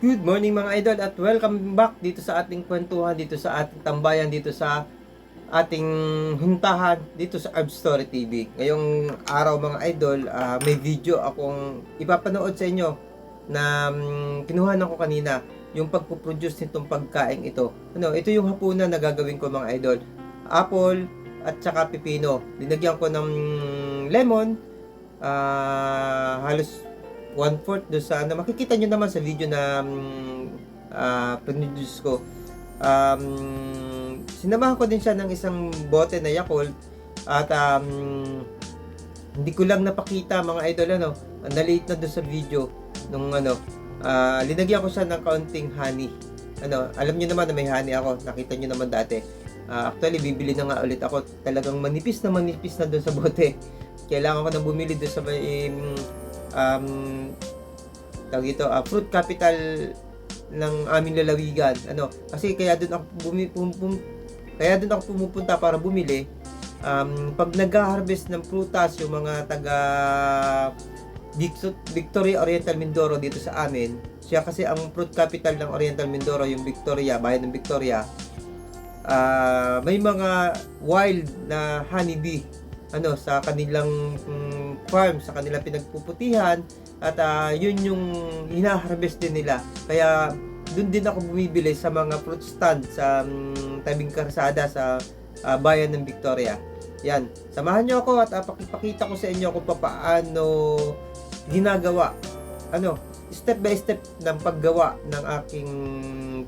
Good morning mga idol at welcome back dito sa ating kwentuhan, dito sa ating tambayan, dito sa ating huntahan, dito sa Arb Story TV. Ngayong araw mga idol, ah, may video akong ipapanood sa inyo na um, kinuhanan ko kanina yung pagpuproduce nitong pagkain ito. Ano, ito yung hapunan na gagawin ko mga idol. Apple at saka pipino. Linagyan ko ng lemon, ah, halos one-fourth do sa ano, makikita nyo naman sa video na um, uh, produce ko. Um, sinamahan ko din siya ng isang bote na Yakult at um, hindi ko lang napakita mga idol ano, na-late na doon sa video nung ano, ah, linagyan ko siya ng kaunting honey. Ano, alam niyo naman na may honey ako, nakita niyo naman dati. Ah, actually, bibili na nga ulit ako. Talagang manipis na manipis na doon sa bote. Kailangan ko na bumili doon sa may um, um, tawag ito, ah, fruit capital ng aming lalawigan. Ano, kasi kaya doon ako bumi, pum, pum- kaya doon ako pumupunta para bumili. Um, pag nag-harvest ng prutas yung mga taga Victo- Victoria Oriental Mindoro dito sa amin, siya kasi ang fruit capital ng Oriental Mindoro, yung Victoria, bayan ng Victoria. ah, may mga wild na honeybee ano sa kanilang mm, farm, sa kanilang pinagpuputihan at ah, yun yung hinaharvest din nila. Kaya doon din ako bumibili sa mga fruit stand sa mm, tabing karsada sa ah, bayan ng Victoria. Yan, samahan niyo ako at uh, pakipakita ko sa inyo kung paano ginagawa ano step by step ng paggawa ng aking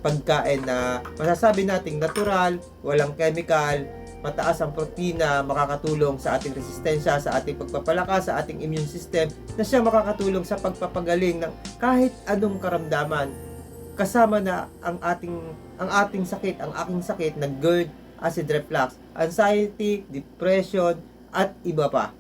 pagkain na masasabi nating natural, walang chemical, mataas ang protina, makakatulong sa ating resistensya, sa ating pagpapalakas, sa ating immune system, na siya makakatulong sa pagpapagaling ng kahit anong karamdaman. Kasama na ang ating ang ating sakit, ang aking sakit na GERD, acid reflux, anxiety, depression, at iba pa.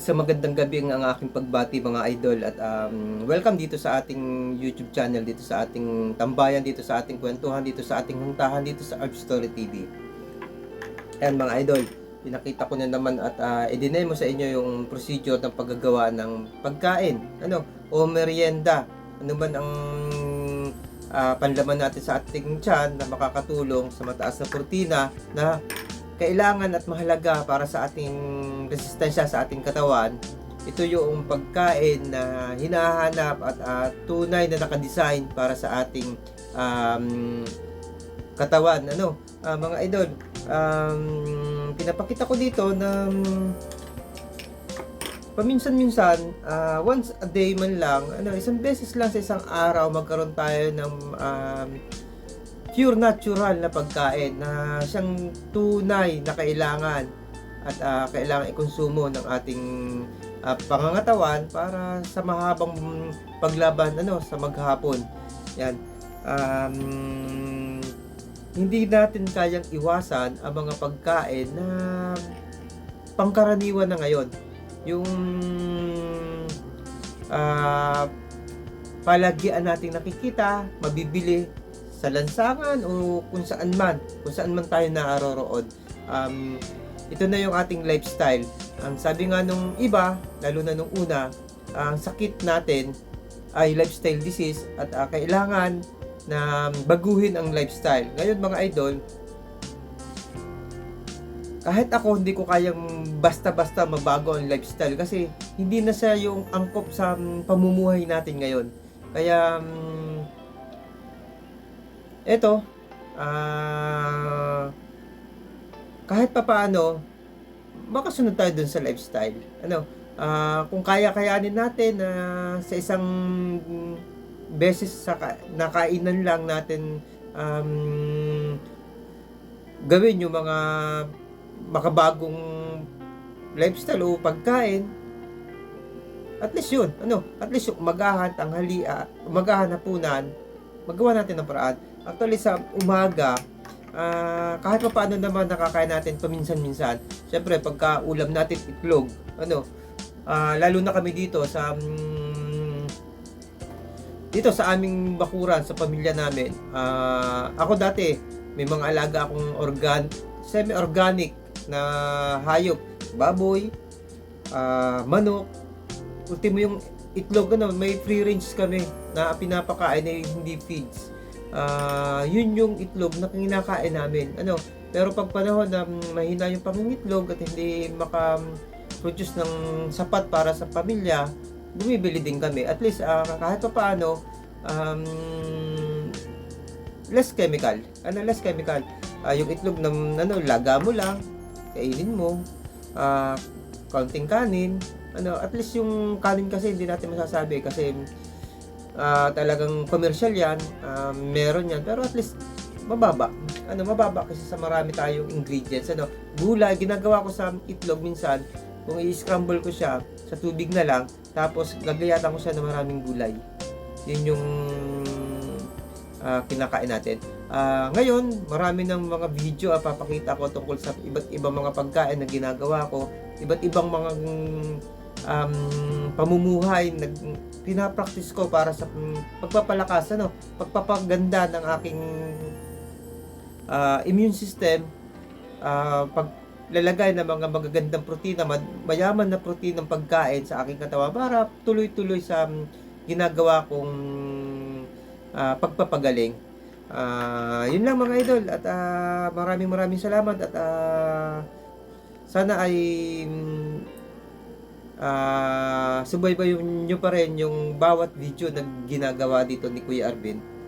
Sa magandang gabi ang aking pagbati mga idol at um, welcome dito sa ating YouTube channel, dito sa ating tambayan, dito sa ating kwentuhan, dito sa ating huntahan, dito sa Arb Story TV. Ayan mga idol, pinakita ko na naman at uh, i-deny mo sa inyo yung procedure ng paggagawa ng pagkain, ano, o merienda. Ano man ang ah, panlaman natin sa ating tiyan na makakatulong sa mataas na protina na kailangan at mahalaga para sa ating resistensya sa ating katawan. Ito yung pagkain na hinahanap at ah, tunay na nakadesign para sa ating um, katawan. Ano, ah, mga idol, um, pinapakita ko dito na um, paminsan-minsan, ah, once a day man lang, ano, isang beses lang sa isang araw magkaroon tayo ng um, pure natural na pagkain na siyang tunay na kailangan at ah, kailangan ikonsumo ng ating ah, pangangatawan para sa mahabang paglaban ano sa maghapon. Yan. Um, hindi natin kayang iwasan ang mga pagkain na pangkaraniwan na ngayon. Yung ah, palagian nating nakikita, mabibili sa lansangan o kung saan man, kung saan man tayo naaroroon. Um, ito na yung ating lifestyle. Ang sabi nga nung iba, lalo na nung una, ang sakit natin ay lifestyle disease at ah, kailangan na baguhin ang lifestyle. Ngayon mga idol, kahit ako hindi ko kayang basta-basta mabago ang lifestyle kasi hindi na siya yung angkop sa mm, pamumuhay natin ngayon. Kaya mm, eto ah kahit papaano makasunod tayo dun sa lifestyle. Ano, ah, kung kaya-kayanin natin na sa isang beses sa ka- nakainan lang natin um, gawin yung mga makabagong lifestyle o pagkain at least yun ano at least yung umagahan tanghali ah, umagahan hapunan magawa natin ng paraan actually sa umaga ah, kahit pa paano naman nakakain natin paminsan-minsan syempre pagka ulam natin itlog ano ah, lalo na kami dito sa mm, dito sa aming bakuran sa pamilya namin ah, ako dati may mga alaga akong organ semi-organic na hayop. Baboy ah, manok ultimo yung itlog ano may free range kami na pinapakain na hindi feeds Ah, yun yung itlog na kinakain namin. Ano pero pag panahon na mahina yung pangingitlog at hindi maka produce ng sapat para sa pamilya bumibili din kami. At least ah, kahit pa paano um, less chemical. Ano less chemical? Ah, yung itlog ng ano laga mo lang kainin mo ah kaunting kanin. Ano at least yung kanin kasi hindi natin masasabi kasi ah, talagang commercial yan. Ah, meron yan. Pero at least mababa. Ano mababa kasi sa marami tayong ingredients. Ano gulay ginagawa ko sa itlog minsan. Kung i-scramble ko siya sa tubig na lang tapos gagayatan ko siya ng maraming gulay. Yun yung ah, kinakain natin. Ah, ngayon, marami ng mga video ang papakita ko tungkol sa iba't ibang mga pagkain na ginagawa ko, iba't ibang mga um, pamumuhay na pinapractice ko para sa mm, pagpapalakas, ano, pagpapaganda ng aking ah, immune system, ah, paglalagay ng mga magagandang protina, mayaman na protina ng pagkain sa aking katawan para tuloy-tuloy sa mm, ginagawa kong ah, pagpapagaling. Ah, yun lang mga idol at ah, maraming maraming salamat at ah, sana ay mm, ah, subaybayon nyo pa rin yung bawat video na ginagawa dito ni Kuya Arvin